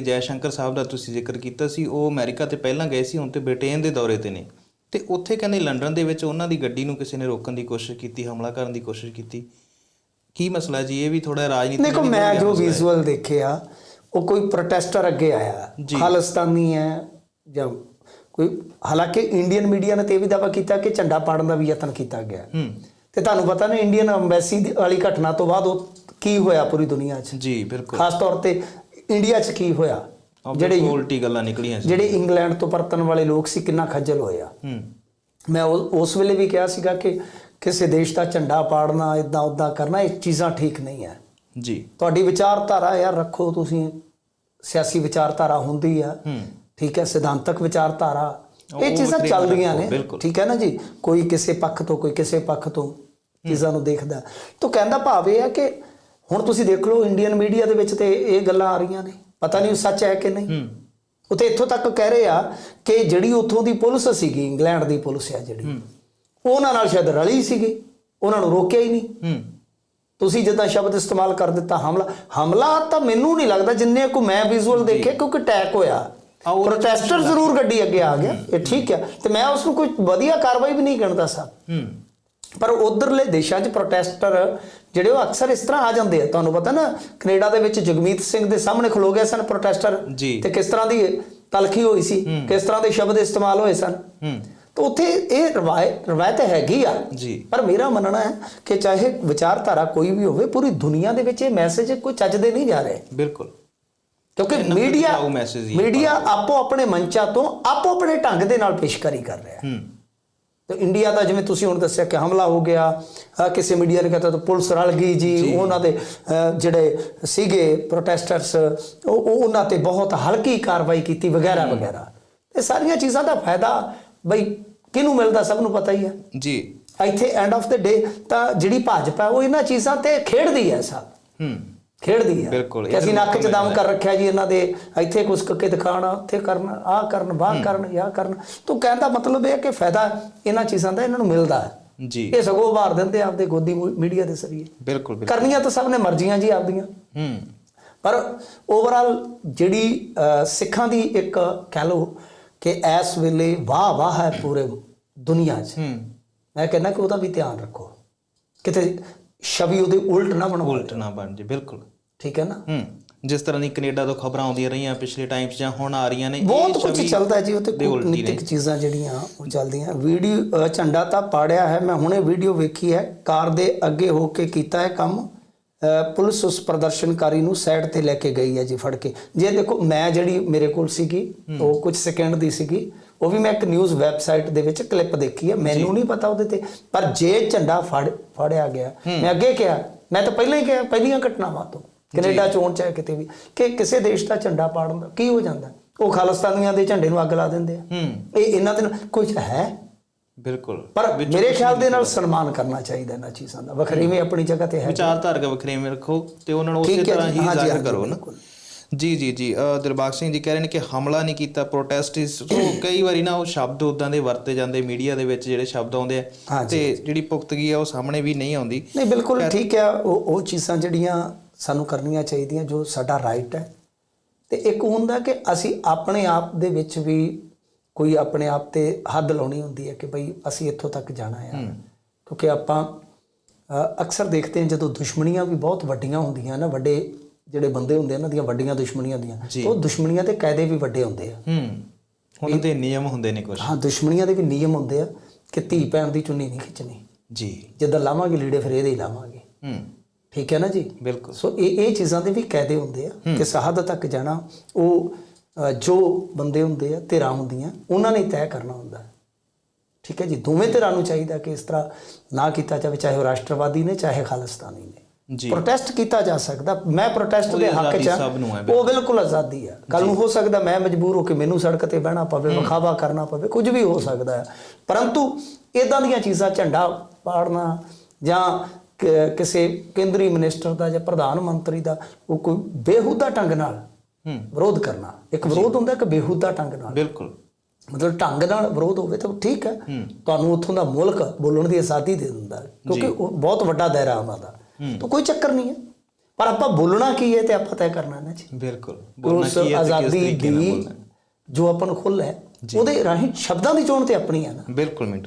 ਜੈ ਸ਼ੰਕਰ ਸਾਹਿਬ ਦਾ ਤੁਸੀਂ ਜ਼ਿਕਰ ਕੀਤਾ ਸੀ ਉਹ ਅਮਰੀਕਾ ਤੇ ਪਹਿਲਾਂ ਗਏ ਸੀ ਹੁਣ ਤੇ ਬ੍ਰਿਟੇਨ ਦੇ ਦੌਰੇ ਤੇ ਨੇ। ਤੇ ਉੱਥੇ ਕਹਿੰਦੇ ਲੰਡਨ ਦੇ ਵਿੱਚ ਉਹਨਾਂ ਦੀ ਗੱਡੀ ਨੂੰ ਕਿਸੇ ਨੇ ਰੋਕਣ ਦੀ ਕੋਸ਼ਿਸ਼ ਕੀਤੀ ਹਮਲਾ ਕਰਨ ਦੀ ਕੋਸ਼ਿਸ਼ ਕੀਤੀ। ਕੀ ਮਸਲਾ ਜੀ? ਇਹ ਵੀ ਥੋੜਾ ਰਾਜਨੀਤੀ ਦੇਖੋ ਮੈਂ ਜੋ ਵਿਜ਼ੂਅਲ ਦੇਖਿਆ ਉਹ ਕੋਈ ਪ੍ਰੋਟੈਸਟਰ ਅੱਗੇ ਆਇਆ। ਖਾਲਿਸਤਾਨੀ ਹੈ ਜਾਂ ਕੋਈ ਹਾਲਾਂਕਿ ਇੰਡੀਅਨ ਮੀਡੀਆ ਨੇ ਤੇ ਵੀ ਦਾਅਵਾ ਕੀਤਾ ਕਿ ਝੰਡਾ ਪਾੜਨ ਦਾ ਵੀ ਯਤਨ ਕੀਤਾ ਗਿਆ। ਤੇ ਤੁਹਾਨੂੰ ਪਤਾ ਨਾ ਇੰਡੀਅਨ ਐਮਬੈਸੀ ਵਾਲੀ ਘਟਨਾ ਤੋਂ ਬਾਅਦ ਉਹ ਕੀ ਹੋਇਆ ਪੂਰੀ ਦੁਨੀਆ 'ਚ? ਜੀ ਬਿਲਕੁਲ। ਖਾਸ ਤੌਰ ਤੇ ਇੰਡੀਆ 'ਚ ਕੀ ਹੋਇਆ? ਜਿਹੜੇ ਉਲਟੀ ਗੱਲਾਂ ਨਿਕਲੀਆਂ ਸੀ। ਜਿਹੜੇ ਇੰਗਲੈਂਡ ਤੋਂ ਪਰਤਣ ਵਾਲੇ ਲੋਕ ਸੀ ਕਿੰਨਾ ਖੱਜਲ ਹੋਇਆ। ਹੂੰ। ਮੈਂ ਉਸ ਵੇਲੇ ਵੀ ਕਿਹਾ ਸੀਗਾ ਕਿ ਕਿਸੇ ਦੇਸ਼ ਦਾ ਝੰਡਾ ਪਾੜਨਾ ਇਦਾਂ ਉਦਾਂ ਕਰਨਾ ਇਹ ਚੀਜ਼ਾਂ ਠੀਕ ਨਹੀਂ ਹੈ। ਜੀ। ਤੁਹਾਡੀ ਵਿਚਾਰਧਾਰਾ ਯਾਰ ਰੱਖੋ ਤੁਸੀਂ। ਸਿਆਸੀ ਵਿਚਾਰਧਾਰਾ ਹੁੰਦੀ ਆ। ਠੀਕ ਹੈ ਸਿਧਾਂਤਕ ਵਿਚਾਰਧਾਰਾ। ਇਹ ਚੀਜ਼ਾਂ ਚੱਲਦੀਆਂ ਰੱਖੋ, ਨੇ। ਠੀਕ ਹੈ ਨਾ ਜੀ? ਕੋਈ ਕਿਸੇ ਪੱਖ ਤੋਂ ਕੋਈ ਕਿਸੇ ਪੱਖ ਤੋਂ ਚੀਜ਼ਾਂ ਨੂੰ ਦੇਖਦਾ। ਤਾਂ ਕਹਿੰਦਾ ਭਾਵ ਇਹ ਹੈ ਕਿ ਹੁਣ ਤੁਸੀਂ ਦੇਖ ਲਓ ਇੰਡੀਅਨ ਮੀਡੀਆ ਦੇ ਵਿੱਚ ਤੇ ਇਹ ਗੱਲਾਂ ਆ ਰਹੀਆਂ ਨੇ। ਪਤਾ ਨਹੀਂ ਸੱਚ ਹੈ ਕਿ ਨਹੀਂ। ਉਹ ਤੇ ਇੱਥੋਂ ਤੱਕ ਕਹਿ ਰਹੇ ਆ ਕਿ ਜਿਹੜੀ ਉੱਥੋਂ ਦੀ ਪੁਲਿਸ ਸੀਗੀ ਇੰਗਲੈਂਡ ਦੀ ਪੁਲਿਸ ਆ ਜਿਹੜੀ। ਉਹਨਾਂ ਨਾਲ ਸ਼ਾਇਦ ਰਲੀ ਸੀਗੀ। ਉਹਨਾਂ ਨੂੰ ਰੋਕਿਆ ਹੀ ਨਹੀਂ। ਤੁਸੀਂ ਜਿੱਦਾਂ ਸ਼ਬਦ ਇਸਤੇਮਾਲ ਕਰ ਦਿੱਤਾ ਹਮਲਾ। ਹਮਲਾ ਤਾਂ ਮੈਨੂੰ ਨਹੀਂ ਲੱਗਦਾ ਜਿੰਨੇ ਕੋ ਮੈਂ ਵਿਜ਼ੂਅਲ ਦੇਖੇ ਕਿਉਂਕਿ ਅਟੈਕ ਹੋਇਆ। ਪ੍ਰੋਟੈਸਟਰ ਜ਼ਰੂਰ ਗੱਡੀ ਅੱਗੇ ਆ ਗਿਆ। ਇਹ ਠੀਕ ਹੈ ਤੇ ਮੈਂ ਉਸ ਨੂੰ ਕੋਈ ਵਧੀਆ ਕਾਰਵਾਈ ਵੀ ਨਹੀਂ ਗਿਣਦਾ ਸਾਹਿਬ ਪਰ ਉਧਰਲੇ ਦੇਸ਼ਾਂ 'ਚ ਪ੍ਰੋਟੈਸਟਰ ਜਿਹੜੇ ਉਹ ਅਕਸਰ ਇਸ ਤਰ੍ਹਾਂ ਆ ਜਾਂਦੇ ਆ। ਤੁਹਾਨੂੰ ਪਤਾ ਨਾ ਕੈਨੇਡਾ ਦੇ ਵਿੱਚ ਜਗਮੀਤ ਸਿੰਘ ਦੇ ਸਾਹਮਣੇ ਖਲੋ ਗਏ ਸਨ ਪ੍ਰੋਟੈਸਟਰ। ਤੇ ਕਿਸ ਤਰ੍ਹਾਂ ਦੀ ਤਲਖੀ ਹੋਈ ਸੀ ਕਿਸ ਤਰ੍ਹਾਂ ਦੇ ਸ਼ਬਦ ਇਸਤੇਮਾਲ ਹੋਏ ਸਨ। ਤਾਂ ਉੱਥੇ ਇਹ ਰਵਾਇਤ ਹੈਗੀ ਆ। ਜੀ। ਪਰ ਮੇਰਾ ਮੰਨਣਾ ਹੈ ਕਿ ਚਾਹੇ ਵਿਚਾਰਧਾਰਾ ਕੋਈ ਵੀ ਹੋਵੇ ਪੂਰੀ ਦੁਨੀਆ ਦੇ ਵਿੱਚ ਇਹ ਮੈਸੇਜ ਕੋਈ ਚੱਜਦੇ ਨਹੀਂ ਜਾ ਰਹੇ। ਬਿਲਕੁਲ। ਕਿਉਂਕਿ ਮੀਡੀਆ ਮੀਡੀਆ ਆਪੋ ਆਪਣੇ ਮੰਚਾਂ ਤੋਂ ਆਪੋ ਆਪਣੇ ਢੰਗ ਦੇ ਨਾਲ ਪੇਸ਼ਕਾਰੀ ਕਰ ਰਿਹਾ। ਹੂੰ। ਤੇ ਇੰਡੀਆ ਦਾ ਜਿਵੇਂ ਤੁਸੀਂ ਹੁਣ ਦੱਸਿਆ ਕਿ ਹਮਲਾ ਹੋ ਗਿਆ ਕਿਸੇ ਮੀਡੀਆ ਨੇ ਕਹਤਾ ਤਾਂ ਪੁਲਿਸ ਰਲ ਗਈ ਜੀ ਉਹਨਾਂ ਦੇ ਜਿਹੜੇ ਸੀਗੇ ਪ੍ਰੋਟੈਸਟਰਸ ਉਹ ਉਹ ਉਹਨਾਂ ਤੇ ਬਹੁਤ ਹਲਕੀ ਕਾਰਵਾਈ ਕੀਤੀ ਵਗੈਰਾ ਵਗੈਰਾ। ਇਹ ਸਾਰੀਆਂ ਚੀਜ਼ਾਂ ਦਾ ਫਾਇਦਾ ਬਈ ਕਿਹਨੂੰ ਮਿਲਦਾ ਸਭ ਨੂੰ ਪਤਾ ਹੀ ਹੈ। ਜੀ। ਇੱਥੇ ਐਂਡ ਆਫ ਦ ਡੇ ਤਾਂ ਜਿਹੜੀ ਭਾਜਪਾ ਉਹ ਇਹਨਾਂ ਚੀਜ਼ਾਂ ਤੇ ਖੇਡਦੀ ਹੈ ਸਭ। ਹੂੰ। ਖੇਡਦੀ ਹੈ ਬਿਲਕੁਲ, ਅਸੀਂ ਨੱਕ 'ਚ ਦਮ ਕਰ ਰੱਖਿਆ ਜੀ ਇਹਨਾਂ ਦੇ ਇੱਥੇ ਕੁਛ ਕੇ ਦਿਖਾਣਾ ਉੱਥੇ ਕਰਨ ਆਹ ਕਰਨ ਬਾਹ ਕਰਨ ਯਾ ਕਰਨ। ਤੂੰ ਕਹਿੰਦਾ ਮਤਲਬ ਇਹ ਕਿ ਫਾਇਦਾ ਇਹਨਾਂ ਚੀਜ਼ਾਂ ਦਾ ਇਹਨਾਂ ਨੂੰ ਮਿਲਦਾ ਹੈ। ਜੀ। ਇਹ ਸਗੋਂ ਉਭਾਰ ਦਿੰਦੇ ਆਪਦੇ ਗੋਦੀ ਮੀਡੀਆ ਦੇ ਜ਼ਰੀਏ। ਬਿਲਕੁਲ ਕਰਨੀਆਂ ਤਾਂ ਸਭ ਨੇ ਮਰਜ਼ੀਆਂ ਜੀ ਆਪਦੀਆਂ। ਹੂੰ। ਪਰ ਓਵਰਆਲ ਜਿਹੜੀ ਸਿੱਖਾਂ ਦੀ ਇੱਕ ਕਹਿ ਲਓ ਕਿ ਇਸ ਵੇਲੇ ਵਾਹ ਵਾਹ ਹੈ ਪੂਰੇ ਦੁਨੀਆ 'ਚ। ਹੂੰ। ਮੈਂ ਕਹਿੰਦਾ ਕਿ ਉਹਦਾ ਵੀ ਧਿਆਨ ਰੱਖੋ। ਕਿਤੇ ਛਵੀ ਉਹਦੇ ਉਲਟ ਨਾ ਬਣਾਓ ਉਲਟ ਨਾ ਬਣ ਜੇ ਬਿਲਕੁਲ। ਠੀਕ ਹੈ ਨਾ? ਹੂੰ ਜਿਸ ਤਰ੍ਹਾਂ ਦੀ ਕੈਨੇਡਾ ਤੋਂ ਖਬਰਾਂ ਆਉਂਦੀਆਂ ਰਹੀਆਂ ਪਿਛਲੇ ਟਾਈਮ 'ਚ ਜਾਂ ਹੁਣ ਆ ਰਹੀਆਂ ਨੇ ਬਹੁਤ ਕੁਝ ਚੱਲਦਾ ਜੀ ਉੱਥੇ। ਕੂਟਨੀਤਿਕ ਚੀਜ਼ਾਂ ਜਿਹੜੀਆਂ ਉਹ ਚੱਲਦੀਆਂ। ਵੀਡੀਓ ਝੰਡਾ ਤਾਂ ਪਾੜਿਆ ਹੈ ਮੈਂ ਹੁਣੇ ਵੀਡੀਓ ਵੇਖੀ ਹੈ। ਕਾਰ ਦੇ ਅੱਗੇ ਹੋ ਕੇ ਕੀਤਾ ਹੈ ਕੰਮ। ਪੁਲਿਸ ਉਸ ਪ੍ਰਦਰਸ਼ਨਕਾਰੀ ਨੂੰ ਸਾਈਡ ਤੇ ਲੈ ਕੇ ਗਈ ਹੈ ਜੀ ਫੜ ਕੇ। ਜੇ ਦੇਖੋ ਮੈਂ ਜਿਹੜੀ ਮੇਰੇ ਕੋਲ ਸੀਗੀ ਉਹ ਕੁਝ ਸਕਿੰਡ ਦੀ ਸੀਗੀ। ਉਹ ਵੀ ਮੈਂ ਇੱਕ ਨਿਊਜ਼ ਵੈਬਸਾਈਟ ਦੇ ਵਿੱਚ ਕਲਿੱਪ ਦੇਖੀ ਹੈ ਮੈਨੂੰ ਨਹੀਂ ਪਤਾ ਉਹਦੇ ਤੇ। ਪਰ ਜੇ ਝੰਡਾ ਫੜ ਫੜਿਆ ਗਿਆ ਮੈਂ ਅੱਗੇ ਕਿਹਾ ਮੈਂ ਤਾਂ ਪਹਿਲਾਂ ਹੀ ਕਿਹਾ ਪਹਿਲੀਆਂ ਘਟਨਾਵਾਂ ਤੋਂ ਕੈਨੇਡਾ ਚੋਣ ਚਾਹੇ ਕਿਤੇ ਵੀ ਕਿ ਕਿਸੇ ਦੇਸ਼ ਦਾ ਝੰਡਾ ਪਾੜਨ ਦਾ ਕੀ ਹੋ ਜਾਂਦਾ? ਉਹ ਖਾਲਿਸਤਾਨੀਆਂ ਦੇ ਝੰਡੇ ਨੂੰ ਅੱਗ ਲਾ ਦਿੰਦੇ ਆ। ਇਹ ਇਹਨਾਂ ਦੇ ਕੁਝ ਹੈ। ਬਿਲਕੁਲ। ਪਰ ਮੇਰੇ ਖਿਆਲ ਦੇ ਨਾਲ ਸਨਮਾਨ ਕਰਨਾ ਚਾਹੀਦਾ ਇਹਨਾਂ ਚੀਜ਼ਾਂ ਦਾ। ਵਖਰੇਵੇਂ ਆਪਣੀ ਜਗ੍ਹਾ ਤੇ ਹੈ। ਵਿਚਾਰਧਾਰਕ ਵਖਰੇਵੇਂ ਰੱਖੋ ਤੇ ਉਹਨਾਂ ਨੂੰ ਉਸੇ ਤਰ੍ਹਾਂ ਹੀ ਜ਼ਾਹਿਰ ਕਰੋ ਨਾ। ਜੀ ਜੀ ਜੀ ਦਿਲਬਾਗ ਸਿੰਘ ਜੀ ਕਹਿ ਰਹੇ ਨੇ ਕਿ ਹਮਲਾ ਨਹੀਂ ਕੀਤਾ ਪ੍ਰੋਟੈਸਟ ਇਸ ਸੋ ਕਈ ਵਾਰੀ ਨਾ ਉਹ ਸ਼ਬਦ ਉਦਾਂ ਦੇ ਵਰਤੇ ਜਾਂਦੇ ਮੀਡੀਆ ਦੇ ਵਿੱਚ ਜਿਹੜੇ ਸ਼ਬਦ ਆਉਂਦੇ ਆ। ਤੇ ਜਿਹੜੀ ਪੁਖਤਗੀ ਆ ਉਹ ਸਾਹਮਣੇ ਵੀ ਨਹੀਂ ਆਉਂਦੀ। ਨਹੀਂ ਬਿਲਕੁਲ ਠੀਕ ਹੈ ਉਹ ਉਹ ਚੀਜ਼ਾਂ ਜਿਹੜੀਆਂ ਸਾਨੂੰ ਕਰਨੀਆਂ ਚਾਹੀਦੀਆਂ ਜੋ ਸਾਡਾ ਰਾਈਟ ਹੈ। ਤੇ ਇੱਕ ਹੁੰਦਾ ਕਿ ਅਸੀਂ ਆਪਣੇ ਆਪ ਦੇ ਵਿੱਚ ਵੀ ਕੋਈ ਆਪਣੇ ਆਪ ਤੇ ਹੱਦ ਲਾਉਣੀ ਹੁੰਦੀ ਹੈ ਕਿ ਭਈ ਅਸੀਂ ਇੱਥੋਂ ਤੱਕ ਜਾਣਾ ਹੈ। ਕਿਉਂਕਿ ਆਪਾਂ ਅਕਸਰ ਦੇਖਦੇ ਹਾਂ ਜਦੋਂ ਦੁਸ਼ਮਣੀਆਂ ਵੀ ਬਹੁਤ ਵੱਡੀਆਂ ਹੁੰਦੀਆਂ ਨਾ ਵੱਡੇ ਜਿਹੜੇ ਬੰਦੇ ਹੁੰਦੇ ਇਹਨਾਂ ਦੀਆਂ ਵੱਡੀਆਂ ਦੁਸ਼ਮਣੀਆਂ ਹੁੰਦੀਆਂ ਜੀ। ਉਹ ਦੁਸ਼ਮਣੀਆਂ ਦੇ ਕਾਇਦੇ ਵੀ ਵੱਡੇ ਹੁੰਦੇ ਆ। ਹੂੰ ਉਹਨਾਂ ਦੇ ਨਿਯਮ ਹੁੰਦੇ ਨੇ ਕੁਝ ਹਾਂ ਦੁਸ਼ਮਣੀਆਂ ਦੇ ਵੀ ਨਿਯਮ ਹੁੰਦੇ ਆ ਕਿ ਧੀ ਭੈਣ ਦੀ ਚੁੰਨੀ ਨਹੀਂ ਖਿੱਚਣੀ। ਜੀ। ਜਿੱਦਾਂ ਲਾਵਾਂਗੇ ਲੀੜੇ ਫਿਰ ਇਹਦੇ ਹੀ ਲਾਵਾਂਗੇ। ਹੂੰ। ਠੀਕ ਹੈ ਨਾ ਜੀ? ਬਿਲਕੁਲ। ਸੋ ਇਹ ਇਹ ਚੀਜ਼ਾਂ ਦੇ ਵੀ ਕਾਇਦੇ ਹੁੰਦੇ ਆ ਕਿ ਸਹਦ ਤੱਕ ਜਾਣਾ ਉਹ ਜੋ ਬੰਦੇ ਹੁੰਦੇ ਆ ਧਿਰਾਂ ਹੁੰਦੀਆਂ ਉਹਨਾਂ ਨੇ ਤੈਅ ਕਰਨਾ ਹੁੰਦਾ। ਠੀਕ ਹੈ ਜੀ? ਦੋਵੇਂ ਧਿਰਾਂ ਨੂੰ ਚਾਹੀਦਾ ਕਿ ਇਸ ਤਰ੍ਹਾਂ ਨਾ ਕੀਤਾ ਜਾਵੇ ਚਾਹੇ ਉਹ ਰਾਸ਼ਟਰਵਾਦੀ ਨੇ ਚਾਹੇ ਖਾਲਿਸਤਾਨੀ ਨੇ। ਜੀ। ਪ੍ਰੋਟੈਸਟ ਕੀਤਾ ਜਾ ਸਕਦਾ। ਮੈਂ ਪ੍ਰੋਟੈਸਟ ਦੇ ਹੱਕ 'ਚ ਉਹ ਬਿਲਕੁਲ। ਆਜ਼ਾਦੀ ਹੈ। ਕੱਲ ਨੂੰ ਹੋ ਸਕਦਾ ਮੈਂ ਮਜਬੂਰ ਹੋ ਕੇ ਮੈਨੂੰ ਸੜਕ ਤੇ ਬਹਿਣਾ ਪਵੇ ਵਿਖਾਵਾ ਕਰਨਾ ਪਵੇ ਕੁਝ ਵੀ ਹੋ ਸਕਦਾ ਹੈ। ਪਰੰਤੂ ਇਦਾਂ ਦੀਆਂ ਚੀਜ਼ਾਂ ਝੰਡਾ ਪਾੜਨਾ ਜਾਂ ਕਿਸੇ ਕੇਂਦਰੀ ਮਿਨਿਸਟਰ ਦਾ ਜਾਂ ਪ੍ਰਧਾਨ ਮੰਤਰੀ ਦਾ ਉਹ ਕੋਈ ਬੇਹੂਦਾ ਢੰਗ ਨਾਲ ਵਿਰੋਧ ਕਰਨਾ। ਇੱਕ ਵਿਰੋਧ ਹੁੰਦਾ ਇੱਕ ਬੇਹੂਦਾ ਢੰਗ ਨਾਲ। ਬਿਲਕੁਲ। ਮਤਲਬ ਢੰਗ ਨਾਲ ਵਿਰੋਧ ਹੋਵੇ ਤਾਂ ਠੀਕ ਹੈ। ਤੁਹਾਨੂੰ ਉੱਥੋਂ ਦਾ ਮੁਲਕ ਬੋਲਣ ਦੀ ਆਜ਼ਾਦੀ ਦੇ ਦਿੰਦਾ ਕਿਉਂਕਿ ਉਹ ਬਹੁਤ ਵੱਡਾ ਦਾਇਰਾ ਉਹਨਾਂ ਦਾ। ਤਾਂ ਕੋਈ ਚੱਕਰ ਨਹੀਂ ਹੈ। ਪਰ ਆਪਾਂ ਬੋਲਣਾ ਕੀ ਹੈ ਤੇ ਆਪਾਂ ਤੈਅ ਕਰਨਾ ਨਾ ਜੀ। ਬਿਲਕੁਲ। ਬੋਲਣਾ ਕੀ ਹੈ ਆਜ਼ਾਦੀ ਦੀ। ਜੋ ਆਪਾਂ ਨੂੰ ਖੁੱਲ੍ਹ ਹੈ ਉਹਦੇ ਰਾਹੀਂ ਸ਼ਬਦਾਂ ਦੀ ਚੋਣ ਤੇ ਆਪਣੀ ਹੈ ਨਾ। ਬਿਲਕੁਲ ਮਿੰਟੂ